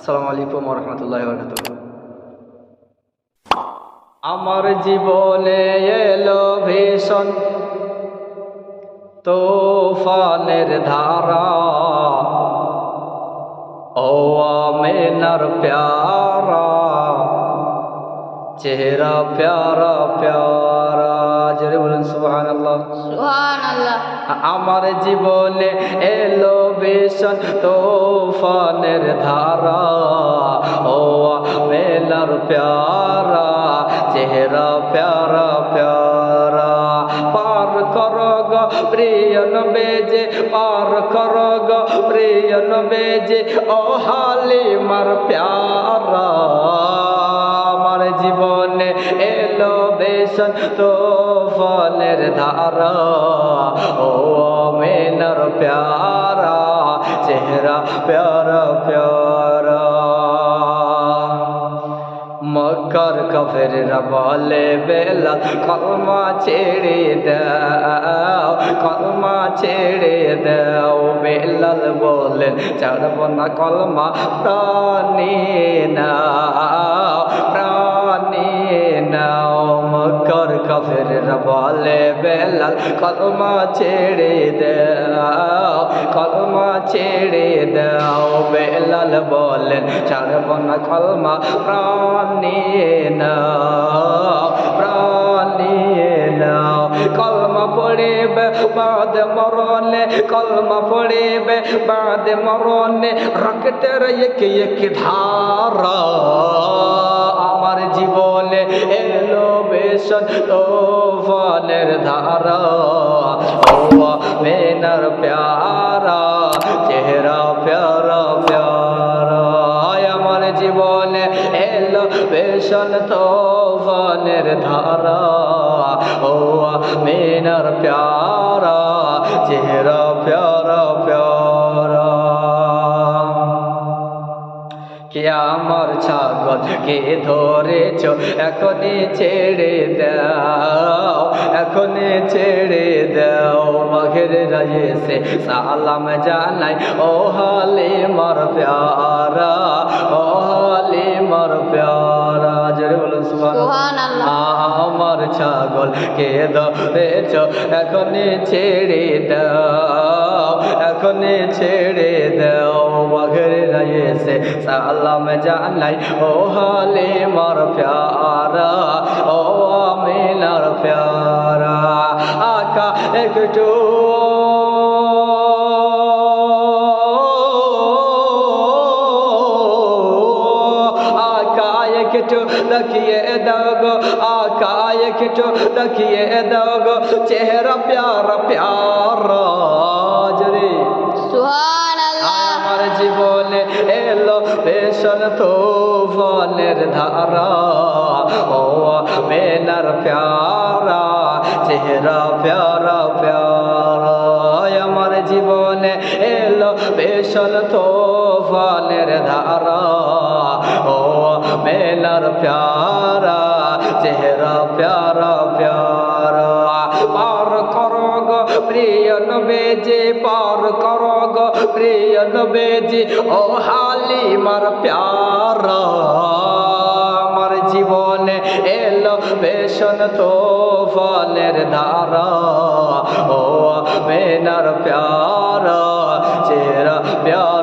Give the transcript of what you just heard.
আসসালামু আলাইকুম রহমতুল্লাহ বরকাত আমার জীবনে এলো ভীষণ তোফানের ধারা। ও আমেনার প্যারা চেহারা প্যারা প্যারা। জোরে বলুন সুবহান আল্লাহ সুবহানাল্লাহ। আমার জীবনে এলো ভীষণ তোফানের ধারা। ও মেলার প্যারা, চেহারা প্যারা প্যারা। পার কর প্রিয় নবেজে, পার কর প্রিয় নবেজে, ও হালিমার প্যারা। বেশন তোফানের ধারা, ও মেনার প্যারা, চেহারা প্যারা প্যারা। মক্কার কাফেররা বলে, বেলা, কলমা ছেড়ে দাও, কলমা ছেড়ে দাও। বেলাল বলেন, ছাড়ব না কলমা প্রাণী। বলে বেলাল, কলমা ছেড়ে দাও, কলমা ছেড়ে দাও। বেলাল বলেন ছাড়ব না কলমা, প্রাণ নিয়ে নাও, প্রাণ নিয়ে নাও। কলমা পড়িবে বাদ মরণে, কলমা পড়িবে বাদ মরণে, রক্তের এক এক ধারা। আমার জীবনে বেশন তোফানের ধারা, ও মেনার প্যারা, চেহারা প্যারা প্যারা। আমার জীবনে এলো বেশন তোফানের ধারা, ও মেনার প্যারা, চেহারা প্যারা। কে আমার ছাগল, কে ধরেছ, এখনই ছেড়ে দাও এখনই ছেড়ে দাও বাঘের রাজেছে সালাম জানাই। ও হালে মার প্যারা ও হালে মার প্যারা। জোরে বলুন আমার ছাগল কে ধরেছ? এখনই ছেড়ে দাও এখনই ছেড়ে দাও বাঘের রায়েছে সালাম জানাই। ও হালে মার প্যারা ও আমিনার প্যারা। खिचो दखिए दोगो आकाय खिचो दखिए दोगो। चेहरा प्यार प्यारा। এলো ভীষণ তোফানের ধারা। ও মেনার প্যারা, চেহারা প্যারা প্যারা। আমার জীবনে এলো ভীষণ তোফানের ধারা। ও মেনার প্যারা, চেহারা প্যারা প্যারা। প্রিয় নবেজি, পর কর গ প্রিয় নবেজি। ও হালিমার প্যার, আমার জীবনে এলো বেশন তো ফলের ধারা ও মেনার প্যার, চেরা প্যার